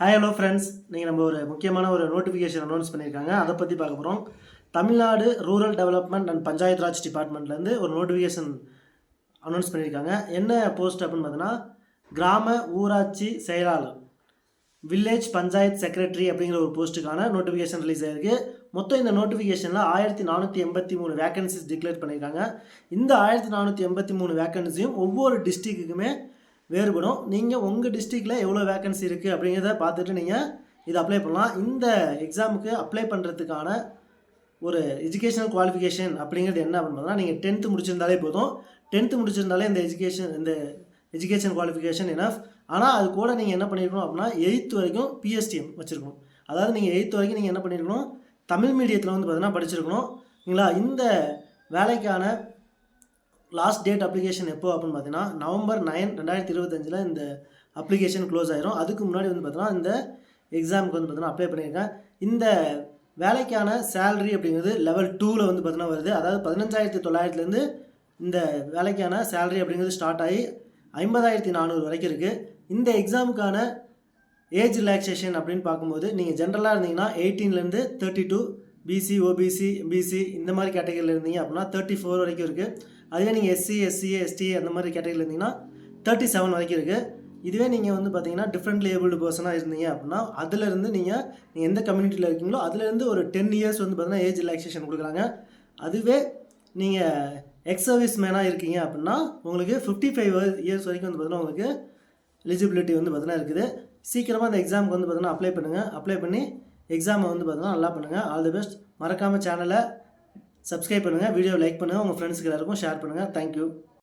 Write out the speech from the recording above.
Hi hello friends நீங்கள் நம்ம ஒரு முக்கியமான ஒரு நோட்டிஃபிகேஷன் அனௌன்ஸ் பண்ணியிருக்காங்க. அதை பற்றி பார்க்க போகிறோம் Tamil Nadu rural development and panchayat Raj டிபார்ட்மெண்ட்லேருந்து ஒரு நோட்டிஃபிகேஷன் அனௌன்ஸ் பண்ணியிருக்காங்க. என்ன போஸ்ட் அப்படின்னு பார்த்தீங்கன்னா கிராம ஊராட்சி செயலாளர் வில்லேஜ் பஞ்சாயத் செக்ரட்டரி அப்படிங்கிற ஒரு போஸ்ட்டுக்கான நோட்டிஃபிகேஷன் ரிலீஸ் ஆகிருக்கு மொத்தம் இந்த நோட்டிஃபிகேஷனில் ஆயிரத்தி நானூற்றி எண்பத்தி மூணு வேகன்சிஸ் டிக்ளேர் பண்ணியிருக்காங்க. இந்த ஆயிரத்தி நானூற்றி எண்பத்தி மூணு வேகன்சியும் ஒவ்வொரு டிஸ்ட்ரிக்ட்டுக்குமே வேறுபடும். நீங்கள் உங்கள் டிஸ்ட்ரிக்டில் எவ்வளோ வேக்கன்சி இருக்குது அப்படிங்கிறத பார்த்துட்டு நீங்கள் இதை அப்ளை பண்ணலாம். இந்த எக்ஸாமுக்கு அப்ளை பண்ணுறதுக்கான ஒரு எஜுகேஷனல் குவாலிஃபிகேஷன் அப்படிங்கிறது என்ன பண்ணுறதுனா நீங்கள் டென்த்து முடிச்சிருந்தாலே போதும். டென்த்து முடிச்சிருந்தாலே இந்த எஜுகேஷன் இந்த எஜுகேஷன் குவாலிஃபிகேஷன் எனஃப் ஆனால் அது கூட நீங்கள் என்ன பண்ணியிருக்கணும் அப்படின்னா எயித்து வரைக்கும் பிஎஸ்டிஎம் வச்சுருக்கணும். அதாவது நீங்கள் எயித்து வரைக்கும் நீங்கள் என்ன பண்ணியிருக்கணும் தமிழ் மீடியத்தில் வந்து பார்த்தீங்கன்னா படிச்சிருக்கணும். சரிங்களா இந்த வேலைக்கான லாஸ்ட் டேட் அப்ளிகேஷன் எப்போ அப்படின்னு பார்த்தீங்கன்னா நவம்பர் நைன் ரெண்டாயிரத்தி இருபத்தஞ்சில் இந்த அப்ளிகேஷன் க்ளோஸ் ஆயிரும். அதுக்கு முன்னாடி வந்து பார்த்தீங்கன்னா இந்த எக்ஸாமுக்கு வந்து பார்த்தீங்கன்னா அப்ளை பண்ணியிருக்கேன். இந்த வேலைக்கான சேலரி அப்படிங்கிறது லெவல் டூவில் வந்து பார்த்தீங்கன்னா வருது. அதாவது பதினஞ்சாயிரத்தி தொள்ளாயிரத்துலேருந்து இந்த வேலைக்கான சேலரி அப்படிங்கிறது ஸ்டார்ட் ஆகி ஐம்பதாயிரத்தி நானூறு வரைக்கும் இருக்குது இந்த எக்ஸாமுக்கான ஏஜ் ரிலாக்ஸேஷன் அப்படின்னு பார்க்கும்போது நீங்கள் ஜென்ரலாக இருந்தீங்கன்னா எயிட்டீன்லேருந்து thirty two BC OBC BC இந்த மாதிரி கேட்டகரியில் இருந்தீங்க அப்படின்னா தேர்ட்டி ஃபோர் வரைக்கும் இருக்குது அதுவே நீங்கள் எஸ்சி எஸ்சி எஸ்டி அந்த மாதிரி கேட்டகரியில் இருந்தீங்கன்னா தேர்ட்டி செவன் வரைக்கும் இருக்குது இதுவே நீங்கள் வந்து பார்த்தீங்கன்னா டிஃப்ரெண்ட் ஏபிள்டு பர்சனாக இருந்தீங்க அப்படின்னா அதுலேருந்து நீங்கள் நீங்கள் எந்த கம்யூனிட்டியில் இருக்கீங்களோ அதுலேருந்து ஒரு டென் இயர்ஸ் வந்து பார்த்தீங்கன்னா ஏஜ் ரிலாக்ஸேஷன் கொடுக்குறாங்க. அதுவே நீங்கள் எக்ஸ் சர்வீஸ் மேனாக இருக்கீங்க அப்படின்னா உங்களுக்கு ஃபிஃப்டி ஃபைவ் இயர்ஸ் வரைக்கும் வந்து பார்த்தீங்கன்னா உங்களுக்கு எலிஜிபிலிட்டி வந்து பார்த்தீங்கன்னா இருக்குது. சீக்கிரமாக அந்த எக்ஸாமுக்கு வந்து பார்த்தீங்கன்னா அப்ளை பண்ணுங்கள் அப்ளை பண்ணி எக்ஸாமை வந்து பார்த்தீங்கன்னா நல்லா பண்ணுங்கள் ஆல் தி பெஸ்ட் மறக்காமல் சேனலை சப்ஸ்கிரைப் பண்ணுங்கள் வீடியோ லைக் பண்ணுங்கள் உங்கள் ஃப்ரெண்ட்ஸுக்கு எல்லாருக்கும் ஷேர் பண்ணுங்கள் தேங்க்யூ